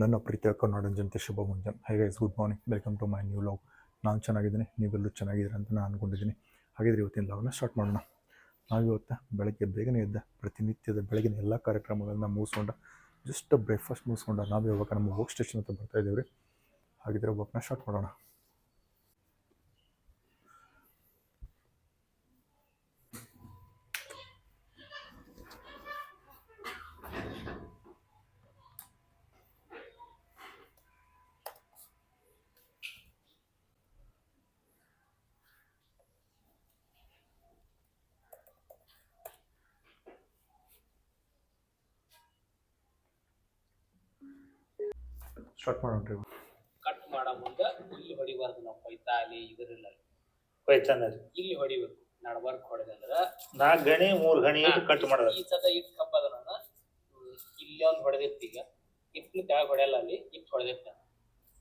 ನನ್ನ ಪ್ರೀತಿಯ ಕನ್ನಡ ಜನತೆ, ಶುಭ ಮುಂಜಾನೆ. Hi guys good morning welcome to my new vlog ನಾನು ಚೆನ್ನಾಗಿದ್ದೀನಿ. ನೀವೆಲ್ಲರೂ ಚೆನ್ನಾಗಿದ್ದೀರ ಅಂತ ನಾನು ಅಂದ್ಕೊಂಡಿದ್ದೀನಿ ಹಾಗಿದ್ರೆ ಇವತ್ತಿನ ಲಾಗ್ನ ಸ್ಟಾರ್ಟ್ ಮಾಡೋಣ. ನಾವು ಇವತ್ತು ಬೆಳಗ್ಗೆ ಬೇಗನೆ ಎದ್ದ ಪ್ರತಿನಿತ್ಯದ ಬೆಳಗಿನ ಎಲ್ಲ ಕಾರ್ಯಕ್ರಮಗಳನ್ನ ಮುಗಿಸ್ಕೊಂಡ ಜಸ್ಟ್ ಬ್ರೇಕ್ಫಾಸ್ಟ್ ಮುಗಿಸ್ಕೊಂಡ ನಾವು ಇವಾಗ ನಮ್ಮ ವರ್ಕ್ ಸ್ಟೇಷನ್ ಅಂತ ಬರ್ತಾ ಇದ್ದೀವಿ ಹಾಗಿದ್ರೆ ವರ್ಕ್ನ ಸ್ಟಾರ್ಟ್ ಮಾಡೋಣ. ಸ್ಟಾರ್ಟ್ ಮಾಡೋಣ ರೀ ಕಟ್ ಮಾಡೋ ಮುಂದೆ ಇಲ್ಲಿ ಹೊಡಿಬಾರ್ದು ನಾವು ಕೊಯ್ತಾಲಿ ಇದರಿಲ್ಲ ಕೊಯ್ತಾನ ರೀ. ಇಲ್ಲಿ ಹೊಡಿಬೇಕು. ನಡ್ಬರ್ಕ್ ಹೊಡೆದಂದ್ರ ನಾಲ್ಕು ಗಣಿ ಮೂರು ಗಣಿ ಇಟ್ಟು ಕಟ್ ಮಾಡೋದು. ಈ ಸದ ಇಟ್ ಕಬ್ಬ ಅದ ನಾನು ಇಲ್ಲಿ ಒಂದು ಹೊಡೆದಿತ್ತು ಈಗ. ಇಟ್ಟು ಕೆಳಗೆ ಹೊಡೆಯಲ್ಲ ಅಲ್ಲಿ ಇಟ್ಟು ಹೊಡೆದಿತ್ತ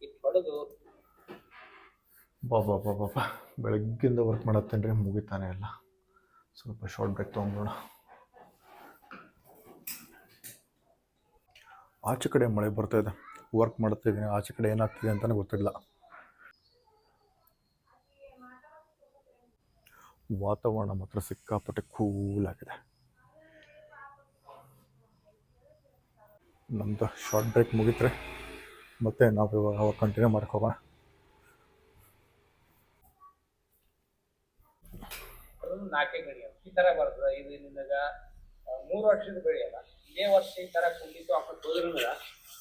ಇಟ್ಟು ಹೊಡೆದು ಬಾಬಾ ಬಾಬಾ ಬಾ ಬೆಳಗ್ಗಿಂದ ವರ್ಕ್ ಮಾಡತ್ತೇನೆ ರೀ ಮುಗಿತಾನೆ ಎಲ್ಲ. ಸ್ವಲ್ಪ ಶಾರ್ಟ್ ಬ್ರೇಕ್ ತೊಗೊಂಬೋಣ ಆಚೆ ಕಡೆ ಮಳೆ ಬರ್ತಾ ಇದೆ. ವರ್ಕ್ ಮಾಡ್ತಾ ಇದ್ದೀನಿ. ಆಚೆ ಕಡೆ ಏನಾಗ್ತಿದೆ ಅಂತಲೇ ಗೊತ್ತಿಲ್ಲ. ವಾತಾವರಣ ಮಾತ್ರ ಸಿಕ್ಕಾಪಟ್ಟೆ ಕೂಲ್ ಆಗಿದೆ. ನಮ್ಮದು ಶಾರ್ಟ್ ಬ್ರೇಕ್ ಮುಗಿತ್ರೆ ಮತ್ತೆ ನಾವು ಇವಾಗ ಅವಾಗ ಕಂಟಿನ್ಯೂ ಮಾಡಕ್ಕೆ ಹೊಡೆದು ನಾಲ್ಕೇ ಈ ತರ ಬರ್ತದೆ? ಇದು ನಿನಗ ಆ, ಮೂರು ವರ್ಷದ ಬೆಳೆ ಅಲ್ಲ. ಇದೇ ವರ್ಷ ಈ ತರ ಕುಂಡಿತು ಹಾಕೊಂಡು ಹೋದ್ರಂದ್ರ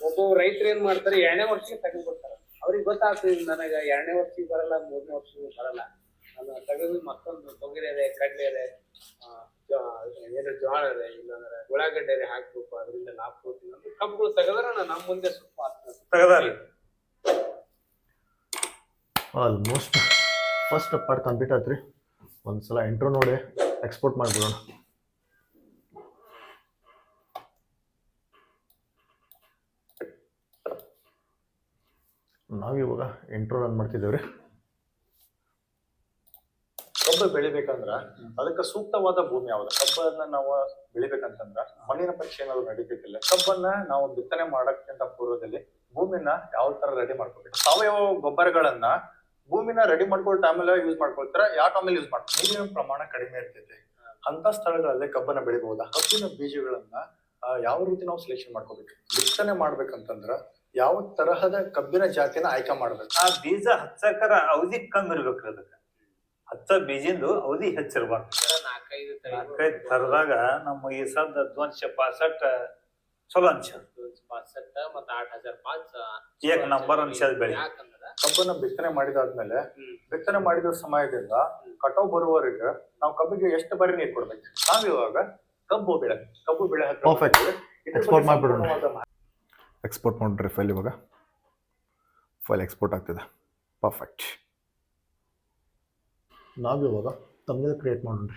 ಒಬ್ಬ ರೈತರು ಏನ್ ಮಾಡ್ತಾರೆ ಎರಡನೇ ವರ್ಷಕ್ಕೆ ತೆಗೆದು ಬಿಡ್ತಾರ ಅವ್ರಿಗೆ ಗೊತ್ತಾಗ್ತದೆ ನನಗ ಎರಡನೇ ವರ್ಷಕ್ಕೆ ಬರಲ್ಲ ಮೂರನೇ ವರ್ಷಕ್ಕೆ ಬರಲ್ಲ. ನಾನು ತಗದು ಮತ್ತೊಂದು ತೊಗರಿ ಅದೇ ಕಡ್ಲೆ ಅದೇ ಏನು ಜೋಳ ಇದೆ ಇಲ್ಲಾಂದ್ರೆ ಉಳ್ಳಾಗಡ್ಡೆ ಅದೇ ಹಾಕ್ಬೇಕು ಅದರಿಂದ ಲಾಭ ಕೊಡ್ತೀನಿ ಅಂದ್ರೆ ಕಬ್ಬುಗಳು ತೆಗೆದ್ರೆ ನಾನು ನಮ್ಮ ಮುಂದೆ ಸ್ವಲ್ಪ ತೆಗದಾರಿ. ಆಲ್ಮೋಸ್ಟ್ ಫಸ್ಟ್ ಪಾರ್ಟ್ ಕಂಪ್ಲೀಟ್ ಆಯ್ತು ರೀ ಒಂದು ಸಲ ಇಂಟ್ರೋ ನೋಡಿ ಎಕ್ಸ್ಪೋರ್ಟ್ ಮಾಡಿಬಿಡೋಣ. ನಾವಿವಾಗ ಇಂಟ್ರೋ ರನ್ ಮಾಡ್ತಿದ್ದೇವೆ ಕಬ್ಬು ಬೆಳಿಬೇಕಂದ್ರ ಅದಕ್ಕೆ ಸೂಕ್ತವಾದ ಭೂಮಿ ಯಾವ್ದು? ಕಬ್ಬನ್ನ ನಾವು ಬೆಳಿಬೇಕಂತಂದ್ರ ಮಣ್ಣಿನ ಪರೀಕ್ಷೆ ಏನಾದ್ರು ನಡೀತಿಲ್ಲ ಕಬ್ಬನ್ನ ನಾವು ಬಿತ್ತನೆ ಮಾಡಕ್ಕಿಂತ ಪೂರ್ವದಲ್ಲಿ ಭೂಮಿನ ಯಾವ ತರ ರೆಡಿ ಮಾಡ್ಕೋಬೇಕು? ಸಾವಯವ ಗೊಬ್ಬರಗಳನ್ನ ಭೂಮಿನ ರೆಡಿ ಮಾಡ್ಕೊಳ್ಳೋ ಟೈಮಲ್ಲಿ ಯೂಸ್ ಮಾಡ್ಕೊಳ್ತಾರ? ಯಾವ ಟೈಮಲ್ಲಿ ಯೂಸ್ ಮಾಡ್ತಾರೆ ನೀರಿನ ಪ್ರಮಾಣ ಕಡಿಮೆ ಇರ್ತೈತೆ. ಅಂತ ಸ್ಥಳಗಳಲ್ಲಿ ಕಬ್ಬನ್ನ ಬೆಳಿಬಹುದಾ ಕಬ್ಬಿನ ಬೀಜಗಳನ್ನ ಯಾವ ರೀತಿ ನಾವು ಸೆಲೆಕ್ಷನ್ ಮಾಡ್ಕೋಬೇಕು? ಬಿತ್ತನೆ ಮಾಡ್ಬೇಕಂತಂದ್ರ ಯಾವ ತರಹದ ಕಬ್ಬಿನ ಜಾತಿನ ಆಯ್ಕೆ ಮಾಡ್ಬೇಕು? ಆ ಬೀಜ ಹಚ್ಚಕರ ಅವಧಿ ಕಮ್ಮಿ ಇರ್ಬೇಕ್ರಿ ಅದಕ್ಕೆ. ಹಚ್ಚ ಬೀಜಿಂದು ಅವಧಿ ಹೆಚ್ಚಿರ್ಬಾರ್ದು. ನಾಲ್ಕೈದು ತರದಾಗ ನಮ್ಮ ಈ ಸದ್ದ ದ್ವಂಶ ಪಾಸಟ್ ಚಲೋ ಅನ್ಸ ಪಾಸಟ್ಟ ಮತ್ತ ಆಟ್ ಹಜಾರ್ ಪಾಂಚ್ ಏಕ್ ನಂಬರ್ ಅನ್ಸದ್ ಬೆಳೆ. ಕಬ್ಬನ್ನ ಬಿತ್ತನೆ ಮಾಡಿದಾದ್ಮೇಲೆ. ಬಿತ್ತನೆ ಮಾಡಿದ ಸಮಯದಿಂದ ಕಟಾವ್ ಬರುವವರೆಗೆ ನಾವು ಕಬ್ಬಿಗೆ ಎಷ್ಟು ಬಾರಿ ನೀರು ಕೊಡ್ಬೇಕು? ನಾವಿವಾಗ ಕಬ್ಬು ಬೆಳೆ ಕಬ್ಬು ಬೆಳೆ ಹತ್ರ ಎಕ್ಸ್ಪೋರ್ಟ್ ಮಾಡಿರಿ ಫೈಲ್ ಇವಾಗ. ಫೈಲ್ ಎಕ್ಸ್ಪೋರ್ಟ್ ಆಗ್ತಿದೆ. ಪರ್ಫೆಕ್ಟ್ ನಾವಿವಾಗ ತಮಗೆ ಕ್ರಿಯೇಟ್ ಮಾಡೋಣ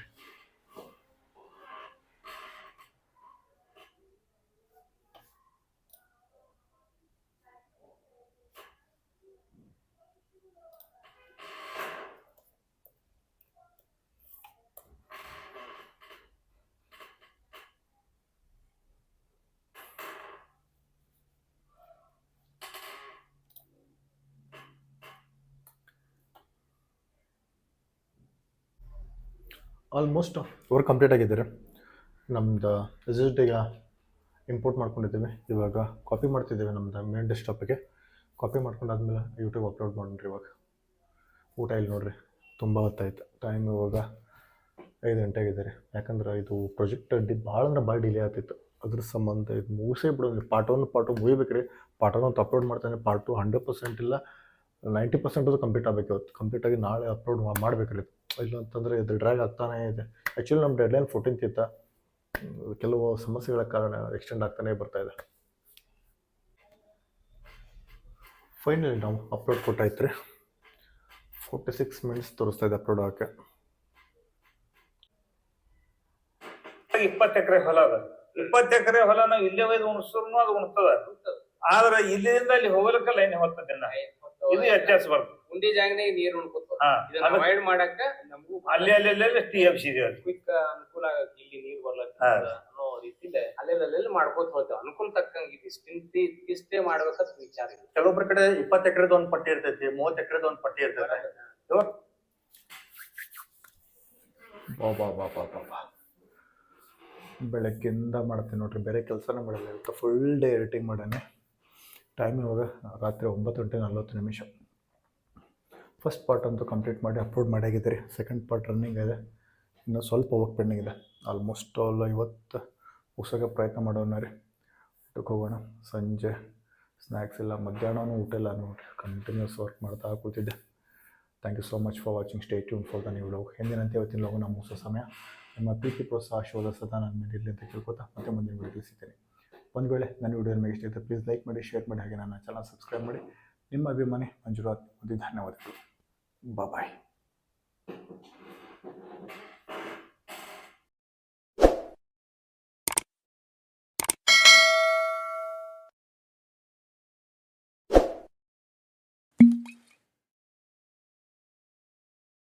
ಆಲ್ಮೋಸ್ಟ್ ವರ್ಕ್ ಕಂಪ್ಲೀಟ್ ಆಗಿದ್ದಾರೆ? ನಮ್ದು ಈಗ ಇಂಪೋರ್ಟ್ ಮಾಡ್ಕೊಂಡಿದ್ದೀವಿ. ಇವಾಗ ಕಾಪಿ ಮಾಡ್ತಿದ್ದೀವಿ ನಮ್ದು ಮೇನ್ ಡೆಸ್ಕ್ಟಾಪಿಗೆ ಕಾಪಿ ಮಾಡ್ಕೊಂಡಾದ್ಮೇಲೆ ಯೂಟ್ಯೂಬ್ ಅಪ್ಲೋಡ್ ಮಾಡ್ರಿ ಇವಾಗ. ಊಟ ಇಲ್ಲಿ ನೋಡ್ರಿ, ತುಂಬ ಹೊತ್ತಾಯ್ತು ಟೈಮ್ ಇವಾಗ ಐದು ಗಂಟೆ ಆಗಿದ್ದಾರೆ. ಯಾಕಂದ್ರೆ ಇದು ಪ್ರಾಜೆಕ್ಟ್ ಡಿ ಭಾಳ ಅಂದ್ರೆ ಭಾಳ ಡಿಲೇ ಆಗ್ತಿತ್ತು. ಅದ್ರ ಸಂಬಂಧ ಇದು ಮುಗಿಸೇ ಬಿಡೋದು ಪಾರ್ಟ್ ಒನ್ ಪಾರ್ಟ್ ಟು ಮುಗಿಬೇಕು ರೀ ಪಾರ್ಟ್ ಒನ್ ಅಂತ ಅಪ್ಲೋಡ್ ಮಾಡ್ತಾನೆ. ಪಾರ್ಟ್ ಟು ಹಂಡ್ರೆಡ್ ಪರ್ಸೆಂಟ್ ಇಲ್ಲ. ನೈಂಟಿ ಪರ್ಸೆಂಟ್ ಅದು ಕಂಪ್ಲೀಟ್ ಆಗಬೇಕು ಇವತ್ತು. ಕಂಪ್ಲೀಟ್ ಆಗಿ ನಾಳೆ ಅಪ್ಲೋಡ್ ಮಾಡ್ಬೇಕು ರೀ ಇಲ್ಲ ಅಂತಂದರೆ ಇದು ಡ್ರ್ಯಾಗ್ ಆಗ್ತಾನೇ ಇದೆ. ಆ್ಯಕ್ಚುಲಿ ನಮ್ಮ ಡೆಡ್ಲೈನ್ ಫೋರ್ಟೀನ್ತ್ ಇತ್ತ. ಕೆಲವು ಸಮಸ್ಯೆಗಳ ಕಾರಣ ಎಕ್ಸ್ಟೆಂಡ್ ಆಗ್ತಾನೆ ಬರ್ತಾ ಇದೆ. ಫೈನಲಿ ನಾವು ಅಪ್ಲೋಡ್ ಕೊಟ್ಟಾಯ್ತು ರೀ ಫೋರ್ಟಿ ಸಿಕ್ಸ್ ಮಿನಿಟ್ಸ್ ತೋರಿಸ್ತಾ ಇದೆ ಅಪ್ಲೋಡ್ ಆಗಕ್ಕೆ. ಇಪ್ಪತ್ತು ಎಕರೆ ಹೊಲ ಅದ. ಇಪ್ಪತ್ತು ಎಕರೆ ಹೊಲ ನಾವು ಇಲ್ಲೇ ಒಯ್ದು ಉಣಿಸಿದ್ರು ಅದು ಉಣ್ತದ. ಆದ್ರೆ ಇಲ್ಲಿಂದ ಅಲ್ಲಿ ಹೋಗ್ಲಿಕ್ಕೆ ಲೈನ್ ಹೊತ್ತದಿಲ್ಲ ಇದು ವ್ಯತ್ಯಾಸ ಬರ್ತದೆ. ಉಂಡಿ ಜಾಗನಾಗ ನೀರು ಉಣ್ಕೋತ ಹಾ ಇದನ್ನ ಅದಕ್ಕೆ ಅವಾಯ್ಡ್ ಮಾಡಕ್ಕ ನಮಗೂ ಅಲ್ಲಿ ಅಲ್ಲಿ ಅಲ್ಲಿ ಟಿ ಎಂ ಸಿ ಇದೆ ಅಲ್ಲಿ. ಕ್ವಿಕ್ ಅನುಕೂಲ ಆಗಕ್ಕೆ ಇಲ್ಲಿ ನೀರು ಬರ್ಲಕ್ಕ ಹಾ. ಅನ್ನೋ ರೀತಿಲೆ ಅಲ್ಲೆಲ್ಲ ಮಾಡ್ಕೋತ ಹೋಗ್ತೇವೆ. ಅನುಕೂಲ ತಕ್ಕಂಗೆ ಇದಿಷ್ಟು ಇಷ್ಟೇ ಮಾಡ್ಬೇಕಂತ ವಿಚಾರ ಇದೆ ಕೆಲವೊಬ್ರ ಕಡೆ ಇಪ್ಪತ್ತು ಎಕರೆದ ಒಂದು ಪಟ್ಟಿ ಇರ್ತೈತಿ ಮೂವತ್ತು ಎಕರೆದ ಒಂದು ಪಟ್ಟಿ ಇರ್ತೈತಿ. ಇವಾಗ? ಬಾ ಬಾ ಬಾ ಬಾ ಬಾ ಬಾ. ಬೆಳಗ್ಗಿಂದ ಮಾಡ್ತೀನಿ ನೋಡ್ರಿ ಬೇರೆ ಕೆಲಸನೇ ಮಾಡಲ್ಲ ಇವತ್ತು ಫುಲ್ ಡೇ ಎಡಿಟಿಂಗ್ ಮಾಡೋಣ ಟೈಮ್ ಇವಾಗ ರಾತ್ರಿ ಒಂಬತ್ತು ಗಂಟೆ ನಲ್ವತ್ತು ನಿಮಿಷ. ಫಸ್ಟ್ ಪಾರ್ಟ್ ಅಂತೂ ಕಂಪ್ಲೀಟ್ ಮಾಡಿ ಅಪ್ಲೋಡ್ ಮಾಡಿಯಾಗಿದ್ದೀರಿ ಸೆಕೆಂಡ್ ಪಾರ್ಟ್ ರನ್ನಿಂಗ್ ಇದೆ. ಇನ್ನೂ ಸ್ವಲ್ಪ ವರ್ಕ್ ಪೆಂಡಿಂಗ್ ಇದೆ. ಆಲ್ಮೋಸ್ಟ್ ಆಲ್ ಇವತ್ತು ಮುಗಿಸೋಕೆ ಪ್ರಯತ್ನ ಮಾಡೋಣ ರೀ. ಊಟಕ್ಕೆ ಹೋಗೋಣ. ಸಂಜೆ ಸ್ನ್ಯಾಕ್ಸ್ ಇಲ್ಲ. ಮಧ್ಯಾಹ್ನವೂ ಊಟ ಇಲ್ಲ. ನೋಡಿ ಕಂಟಿನ್ಯೂಸ್ ವರ್ಕ್ ಮಾಡ್ತಾ ಕೂತಿದ್ದೆ. Thank you so much for watching stay tuned for the new vlog ಎಂದಿನಂತೆ ಇವತ್ತಿನ ಲೋಗನ ಮುಗಿಸೋ ಸಮಯ. ನಿಮ್ಮ ಪ್ರೀತಿ, ಪ್ರೋತ್ಸಾಹ ಶೋಧ ಸದಾ ನಾನು ಮೇಲೆ ಇರಲಿ ಅಂತ ಕೇಳ್ಕೊತಾ ಮತ್ತೆ ಮುಂದಿನ ವಿಡಿಯೋ ಸಿಗ್ತೀನಿ. ಒಂದು ವೇಳೆ ನನ್ನ ವಿಡಿಯೋ ನಿಮಗೆ ಇಷ್ಟ ಪ್ಲೀಸ್ ಲೈಕ್ ಮಾಡಿ ಶೇರ್ ಮಾಡಿ. ಹಾಗೆ ನನ್ನ ಚಾನಲ್ ಸಬ್ಸ್ಕ್ರೈಬ್ ಮಾಡಿ. ನಿಮ್ಮ ಅಭಿಮಾನಿ ಮಂಜುರಾತ್ ಮತ್ತು ಧನ್ಯವಾದಗಳು. Bye bye.